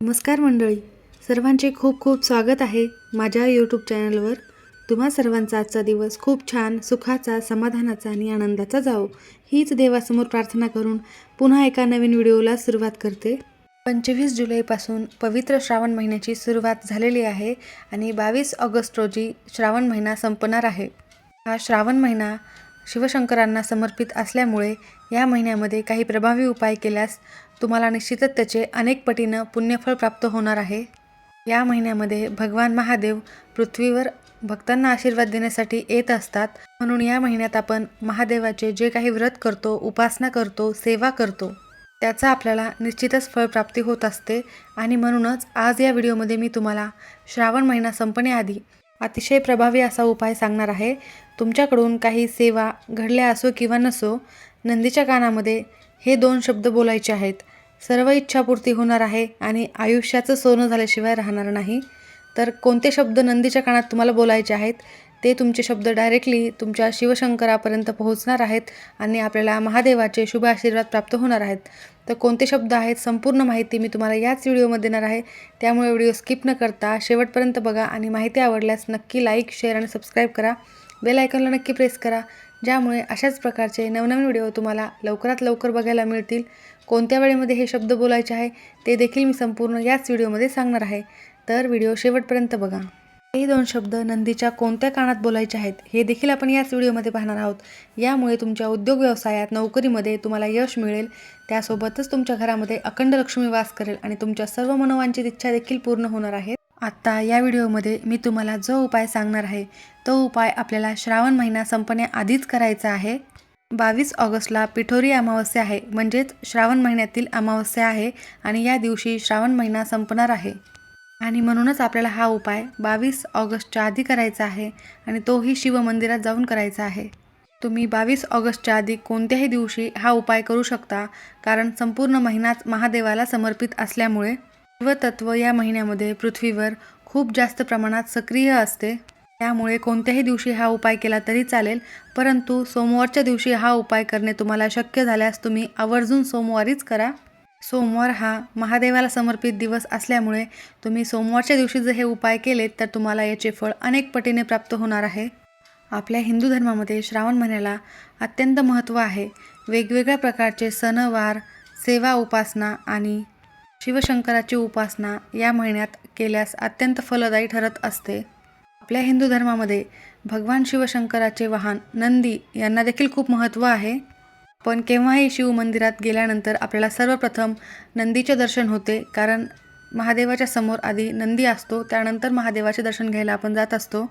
नमस्कार मंडळी. सर्वांचे खूप खूप स्वागत आहे माझ्या यूट्यूब चॅनलवर तुम्हा सर्वांचा आजचा दिवस खूप छान सुखाचा समाधानाचा आणि आनंदाचा जावो. हीच देवासमोर प्रार्थना करून पुन्हा एका नवीन व्हिडिओला सुरुवात करते. पंचवीस जुलैपासून पवित्र श्रावण महिन्याची सुरुवात झालेली आहे आणि बावीस ऑगस्ट रोजी श्रावण महिना संपणार आहे. हा श्रावण महिना शिवशंकरांना समर्पित असल्यामुळे या महिन्यामध्ये काही प्रभावी उपाय केल्यास तुम्हाला निश्चितच त्याचे अनेक पटीनं पुण्यफळ प्राप्त होणार आहे. या महिन्यामध्ये भगवान महादेव पृथ्वीवर भक्तांना आशीर्वाद देण्यासाठी येत असतात. म्हणून या महिन्यात आपण महादेवाचे जे काही व्रत करतो उपासना करतो सेवा करतो त्याचा आपल्याला निश्चितच फळप्राप्ती होत असते. आणि म्हणूनच आज या व्हिडिओमध्ये मी तुम्हाला श्रावण महिना संपण्याआधी अतिशय प्रभावी असा उपाय सांगणार आहे. तुमच्याकडून काही सेवा घडल्या असो किंवा नसो नंदीच्या कानामध्ये हे दोन शब्द बोलायचे आहेत. सर्व इच्छापूर्ती होणार आहे आणि आयुष्याचं सोनं झाल्याशिवाय राहणार नाही. तर कोणते शब्द नंदीच्या कानात तुम्हाला बोलायचे आहेत ते तुमचे शब्द डायरेक्टली तुमच्या शिवशंकरापर्यंत पोहोचणार आहेत आणि आपल्याला महादेवाचे शुभ आशीर्वाद प्राप्त होणार आहेत. तर कोणते शब्द आहेत संपूर्ण माहिती मी तुम्हाला याच व्हिडिओमध्ये देणार आहे. त्यामुळे व्हिडिओ स्किप न करता शेवटपर्यंत बघा आणि माहिती आवडल्यास नक्की लाईक शेअर आणि सबस्क्राईब करा. बेल आयकॉनला नक्की प्रेस करा ज्यामुळे अशाच प्रकारचे नवनवीन व्हिडिओ तुम्हाला लवकरात लवकर बघायला मिळतील. कोणत्या वेळेमध्ये हे शब्द बोलायचे आहे ते देखील मी संपूर्ण याच व्हिडिओमध्ये सांगणार आहे. तर व्हिडिओ शेवटपर्यंत बघा. हे दोन शब्द नंदीच्या कोणत्या कानात बोलायचे आहेत हे देखील आपण याच व्हिडिओमध्ये पाहणार आहोत. यामुळे तुमच्या उद्योग व्यवसायात नोकरीमध्ये तुम्हाला यश मिळेल. त्यासोबतच तुमच्या घरामध्ये अखंड लक्ष्मी वास करेल आणि तुमच्या सर्व मनोवांचित इच्छा देखील पूर्ण होणार आहेत. आत्ता या व्हिडिओमध्ये मी तुम्हाला जो उपाय सांगणार आहे तो उपाय आपल्याला श्रावण महिना संपण्याआधीच करायचा आहे. बावीस ऑगस्टला पिठोरी अमावस्या आहे म्हणजेच श्रावण महिन्यातील अमावस्या आहे आणि या दिवशी श्रावण महिना संपणार आहे. आणि म्हणूनच आपल्याला हा उपाय बावीस ऑगस्टच्या आधी करायचा आहे आणि तोही शिवमंदिरात जाऊन करायचा आहे. तुम्ही बावीस ऑगस्टच्या आधी कोणत्याही दिवशी हा उपाय करू शकता कारण संपूर्ण महिनाच महादेवाला समर्पित असल्यामुळे जीवतत्व या महिन्यामध्ये पृथ्वीवर खूप जास्त प्रमाणात सक्रिय असते. त्यामुळे कोणत्याही दिवशी हा उपाय केला तरी चालेल परंतु सोमवारच्या दिवशी हा उपाय करणे तुम्हाला शक्य झाल्यास तुम्ही आवर्जून सोमवारीच करा. सोमवार हा महादेवाला समर्पित दिवस असल्यामुळे तुम्ही सोमवारच्या दिवशी जर हे उपाय केलेत तर तुम्हाला याचे फळ अनेक पटीने प्राप्त होणार आहे. आपल्या हिंदू धर्मामध्ये श्रावण महिन्याला अत्यंत महत्त्व आहे. वेगवेगळ्या प्रकारचे सणवार सेवा उपासना आणि शिवशंकराची उपासना या महिन्यात केल्यास अत्यंत फलदायी ठरत असते. आपल्या हिंदू धर्मामध्ये भगवान शिवशंकराचे वाहन नंदी यांना देखील खूप महत्त्व आहे. पण केव्हाही शिव मंदिरात गेल्यानंतर आपल्याला सर्वप्रथम नंदीचे दर्शन होते कारण महादेवाच्या समोर आधी नंदी असतो त्यानंतर महादेवाचे दर्शन घ्यायला आपण जात असतो.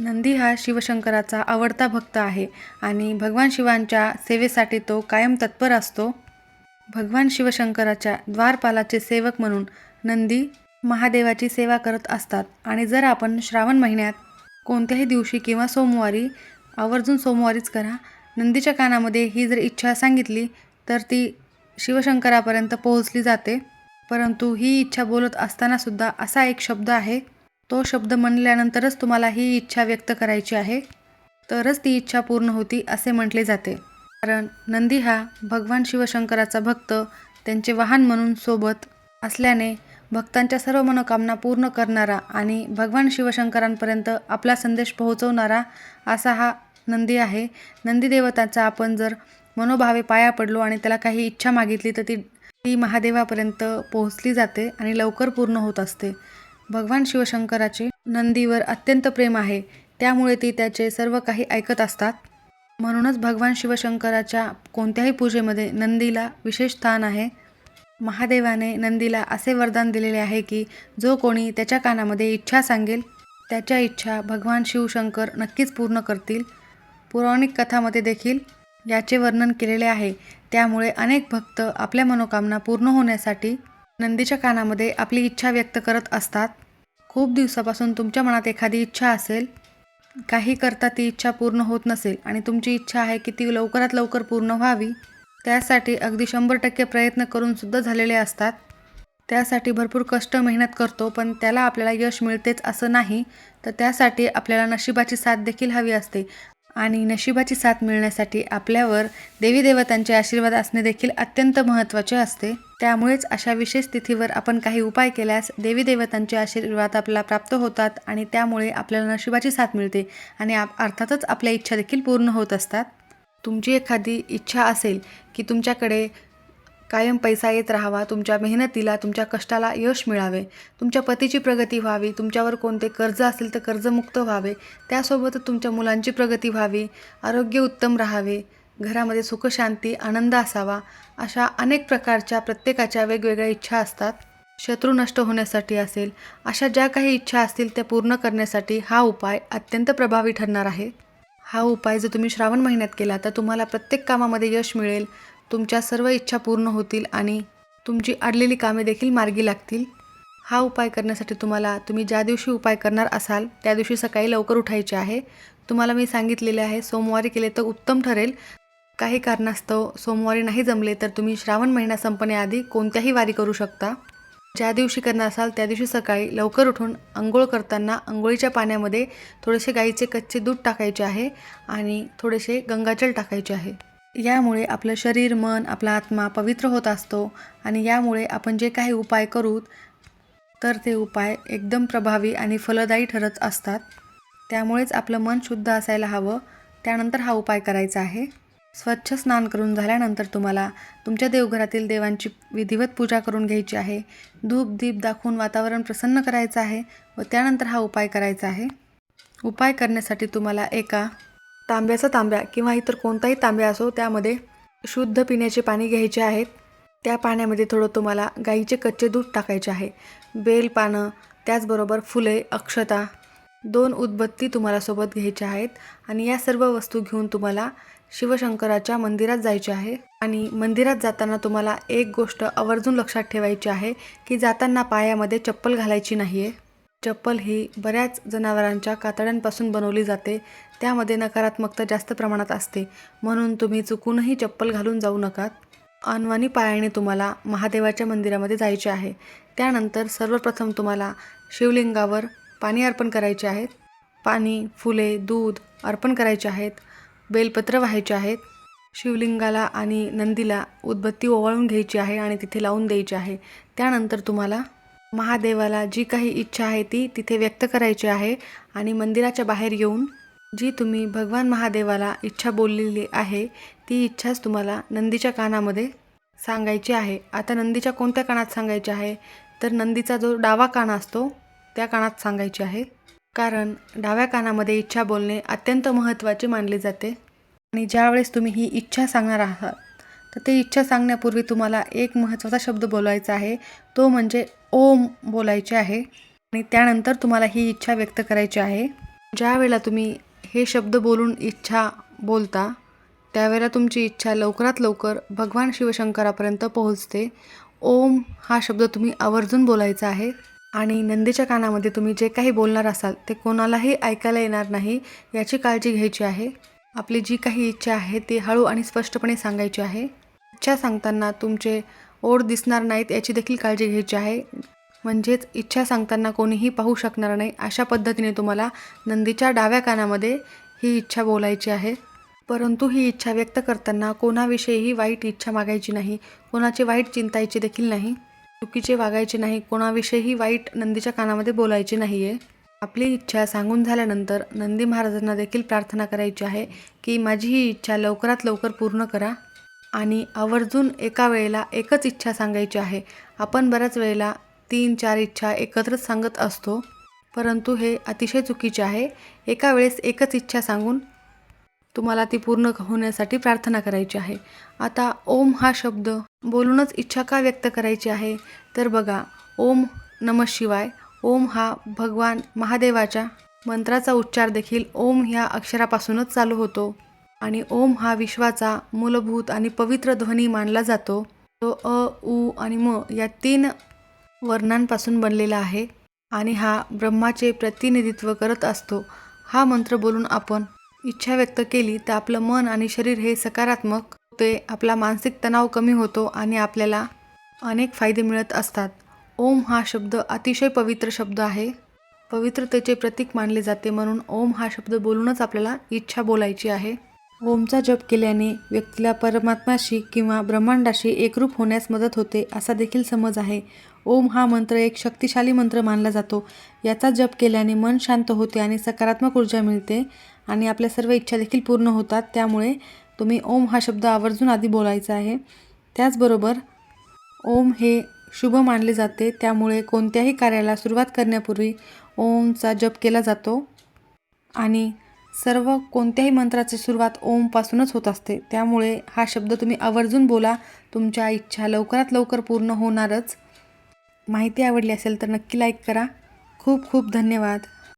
नंदी हा शिवशंकराचा आवडता भक्त आहे आणि भगवान शिवांच्या सेवेसाठी तो कायम तत्पर असतो. भगवान शिवशंकराच्या द्वारपालाचे सेवक म्हणून नंदी महादेवाची सेवा करत असतात. आणि जर आपण श्रावण महिन्यात कोणत्याही दिवशी किंवा सोमवारी आवर्जून सोमवारीच करा नंदीच्या कानामध्ये ही जर इच्छा सांगितली तर ती शिवशंकरापर्यंत पोहोचली जाते. परंतु ही इच्छा बोलत असतानासुद्धा असा एक शब्द आहे तो शब्द म्हणल्यानंतरच तुम्हाला ही इच्छा व्यक्त करायची आहे. तरच ती इच्छा पूर्ण होती असे म्हटले जाते. कारण नंदी हा भगवान शिवशंकराचा भक्त त्यांचे वाहन म्हणून सोबत असल्याने भक्तांच्या सर्व मनोकामना पूर्ण करणारा आणि भगवान शिवशंकरांपर्यंत आपला संदेश पोहोचवणारा असा हा नंदी आहे. नंदी देवताचा आपण जर मनोभावे पाया पडलो आणि त्याला काही इच्छा मागितली तर ती ती महादेवापर्यंत पोहोचली जाते आणि लवकर पूर्ण होत असते. भगवान शिवशंकराचे नंदीवर अत्यंत प्रेम आहे. त्यामुळे ती त्याचे सर्व काही ऐकत असतात. म्हणूनच भगवान शिवशंकराच्या कोणत्याही पूजेमध्ये नंदीला विशेष स्थान आहे. महादेवाने नंदीला असे वरदान दिलेले आहे की जो कोणी त्याच्या कानामध्ये इच्छा सांगेल त्याच्या इच्छा भगवान शिवशंकर नक्कीच पूर्ण करतील. पौराणिक कथामध्ये देखील याचे वर्णन केलेले आहे. त्यामुळे अनेक भक्त आपल्या मनोकामना पूर्ण होण्यासाठी नंदीच्या कानामध्ये आपली इच्छा व्यक्त करत असतात. खूप दिवसापासून तुमच्या मनात एखादी इच्छा असेल काही करता ती इच्छा पूर्ण होत नसेल आणि तुमची इच्छा आहे की ती लवकरात लवकर पूर्ण व्हावी त्यासाठी अगदी शंभर टक्के प्रयत्न करूनसुद्धा झालेले असतात. त्यासाठी भरपूर कष्ट मेहनत करतो पण त्याला आपल्याला यश मिळतेच असं नाही तर त्यासाठी आपल्याला नशिबाची साथ देखील हवी असते. आणि नशिबाची साथ मिळण्यासाठी आपल्यावर देवी देवतांचे आशीर्वाद असणे देखील अत्यंत महत्त्वाचे असते. त्यामुळेच अशा विशेष तिथीवर आपण काही उपाय केल्यास देवी देवतांचे आशीर्वाद आपल्याला प्राप्त होतात आणि त्यामुळे आपल्याला नशिबाची साथ मिळते आणि आप अर्थातच आपल्या इच्छा देखील पूर्ण होत असतात. तुमची एखादी इच्छा असेल की तुमच्याकडे कायम पैसा येत राहावा तुमच्या मेहनतीला तुमच्या कष्टाला यश मिळावे तुमच्या पतीची प्रगती व्हावी तुमच्यावर कोणते कर्ज असेल तर कर्जमुक्त व्हावे त्यासोबतच तुमच्या मुलांची प्रगती व्हावी आरोग्य उत्तम राहावे घरामध्ये सुखशांती आनंद असावा अशा अनेक प्रकारच्या प्रत्येकाच्या वेगवेगळ्या इच्छा असतात. शत्रू नष्ट होण्यासाठी असेल अशा ज्या काही इच्छा असतील त्या पूर्ण करण्यासाठी हा उपाय अत्यंत प्रभावी ठरणार आहे. हा उपाय जर तुम्ही श्रावण महिन्यात केला तर तुम्हाला प्रत्येक कामामध्ये यश मिळेल तुमच्या सर्व इच्छा पूर्ण होतील आणि तुमची अडलेली कामे देखील मार्गी लागतील. हा उपाय करण्यासाठी तुम्हाला तुम्ही ज्या दिवशी उपाय करणार असाल त्या दिवशी सकाळी लवकर उठायचे आहे. तुम्हाला मी सांगितलेले आहे सोमवारी केले तर उत्तम ठरेल. काही कारणास्तव सोमवारी नाही जमले तर तुम्ही श्रावण महिना संपण्याआधी कोणत्याही वारी करू शकता. ज्या दिवशी करणार असाल त्या दिवशी सकाळी लवकर उठून आंघोळ करताना आंघोळीच्या पाण्यामध्ये थोडेसे गाईचे कच्चे दूध टाकायचे आहे आणि थोडेसे गंगाजल टाकायचे आहे. यामुळे आपलं शरीर मन आपला आत्मा पवित्र होत असतो आणि यामुळे आपण जे काही उपाय करू तर ते उपाय एकदम प्रभावी आणि फलदायी ठरत असतात. त्यामुळेच आपलं मन शुद्ध असायला हवं. त्यानंतर हा उपाय करायचा आहे. स्वच्छ स्नान करून झाल्यानंतर तुम्हाला तुमच्या देवघरातील देवांची विधिवत पूजा करून घ्यायची आहे. धूप दीप दाखवून वातावरण प्रसन्न करायचं आहे व त्यानंतर हा उपाय करायचा आहे. उपाय करण्यासाठी तुम्हाला एका तांब्याचा तांब्या किंवा इतर कोणताही तांब्या असो त्यामध्ये शुद्ध पिण्याचे पाणी घ्यायचे आहेत त्या पाण्यामध्ये थोडं तुम्हाला गाईचे कच्चे दूध टाकायचे आहे. बेल पानं त्याचबरोबर फुले अक्षता दोन उदबत्ती तुम्हाला सोबत घ्यायच्या आहेत आणि या सर्व वस्तू घेऊन तुम्हाला शिवशंकराच्या मंदिरात जायचे आहे आणि मंदिरात जाताना तुम्हाला एक गोष्ट आवर्जून लक्षात ठेवायची आहे की जाताना पायामध्ये चप्पल घालायची नाही आहे चप्पल ही बऱ्याच जनावरांच्या कातड्यांपासून बनवली जाते. त्यामध्ये नकारात्मकता जास्त प्रमाणात असते. म्हणून तुम्ही चुकूनही चप्पल घालून जाऊ नका. अनवानी पायाने तुम्हाला महादेवाच्या मंदिरामध्ये जायचे आहे. त्यानंतर सर्वप्रथम तुम्हाला शिवलिंगावर पाणी अर्पण करायचे आहेत पाणी फुले दूध अर्पण करायचे आहेत. बेलपत्र व्हायचे आहेत. शिवलिंगाला आणि नंदीला उदबत्ती ओवाळून घ्यायची आहे आणि तिथे लावून द्यायची आहे. त्यानंतर तुम्हाला महादेवाला जी काही इच्छा आहे ती तिथे व्यक्त करायची आहे आणि मंदिराच्या बाहेर येऊन जी तुम्ही भगवान महादेवाला इच्छा बोललेली आहे ती इच्छाच तुम्हाला नंदीच्या कानामध्ये सांगायची आहे. आता नंदीच्या कोणत्या कानात सांगायची आहे? तर नंदीचा जो डावा कान असतो त्या कानात सांगायची आहे. कारण डाव्या कानामध्ये इच्छा बोलणे अत्यंत महत्त्वाचे मानले जाते. आणि ज्यावेळेस तुम्ही ही इच्छा सांगणार आहात तर ते इच्छा सांगण्यापूर्वी तुम्हाला एक महत्त्वाचा शब्द बोलायचा आहे. तो म्हणजे ओम बोलायचे आहे. आणि त्यानंतर तुम्हाला ही इच्छा व्यक्त करायची आहे. ज्या वेळेला तुम्ही हे शब्द बोलून इच्छा बोलता त्यावेळेला तुमची इच्छा लवकरात लवकर भगवान शिवशंकरापर्यंत पोहोचते. ओम हा शब्द तुम्ही आवर्जून बोलायचा आहे. आणि नंदीच्या कानामध्ये तुम्ही जे काही बोलणार असाल ते कोणालाही ऐकायला येणार नाही याची काळजी घ्यायची आहे. आपली जी काही इच्छा आहे ती हळू आणि स्पष्टपणे सांगायची आहे. इच्छा सांगताना तुमचे ओढ दिसणार नाहीत याची देखील काळजी घ्यायची आहे. म्हणजेच इच्छा सांगताना कोणीही पाहू शकणार नाही अशा पद्धतीने तुम्हाला नंदीच्या डाव्या कानामध्ये ही इच्छा बोलायची आहे. परंतु ही इच्छा व्यक्त करताना कोणाविषयीही वाईट इच्छा मागायची नाही कोणाची वाईट चिंतायची देखील नाही. चुकीचे वागायचे नाही कोणाविषयीही वाईट नंदीच्या कानामध्ये बोलायचे नाही आहे आपली इच्छा सांगून झाल्यानंतर नंदी महाराजांना देखील प्रार्थना करायची आहे की माझी ही इच्छा लवकरात लवकर पूर्ण करा. आणि आवर्जून एका वेळेला एकच इच्छा सांगायची आहे. आपण बऱ्याच वेळेला तीन चार इच्छा एकत्रच सांगत असतो. परंतु हे अतिशय चुकीचे आहे. एका वेळेस एकच इच्छा सांगून तुम्हाला ती पूर्ण होण्यासाठी प्रार्थना करायची आहे. आता ओम हा शब्द बोलूनच इच्छा का व्यक्त करायची आहे? तर बघा ओम नम शिवाय ओम हा भगवान महादेवाच्या मंत्राचा उच्चार देखील ओम ह्या अक्षरापासूनच चालू होतो. आणि ओम हा विश्वाचा मूलभूत आणि पवित्र ध्वनी मानला जातो. तो अ उ आणि म या तीन वर्णांपासून बनलेला आहे आणि हा ब्रह्माचे प्रतिनिधित्व करत असतो. हा मंत्र बोलून आपण इच्छा व्यक्त केली तर आपलं मन आणि शरीर हे सकारात्मक होते आपला मानसिक तणाव कमी होतो आणि आपल्याला अनेक फायदे मिळत असतात. ओम हा शब्द अतिशय पवित्र शब्द आहे. पवित्रतेचे प्रतीक मानले जाते म्हणून ओम हा शब्द बोलूनच आपल्याला इच्छा बोलायची आहे. ओमचा जप केल्याने व्यक्तीला परमात्माशी किंवा ब्रह्मांडाशी एकरूप होण्यास मदत होते असा देखील समज आहे. ओम हा मंत्र एक शक्तिशाली मंत्र मानला जातो. याचा जप केल्याने मन शांत होते आणि सकारात्मक ऊर्जा मिळते. आणि आपल्या सर्व इच्छा देखील पूर्ण होतात. त्यामुळे तुम्ही ओम हा शब्द आवर्जून आधी बोलायचा आहे. त्याचबरोबर ओम हे शुभ मानले जाते. त्यामुळे कोणत्याही कार्याला सुरुवात करण्यापूर्वी ओमचा जप केला जातो. आणि सर्व कोणत्याही मंत्राची सुरुवात ओमपासूनच होत असते. त्यामुळे हा शब्द तुम्ही आवर्जून बोला. तुमच्या इच्छा लवकरात लवकर पूर्ण होणारच. माहिती आवडली असेल तर नक्की लाईक करा. खूप खूप धन्यवाद.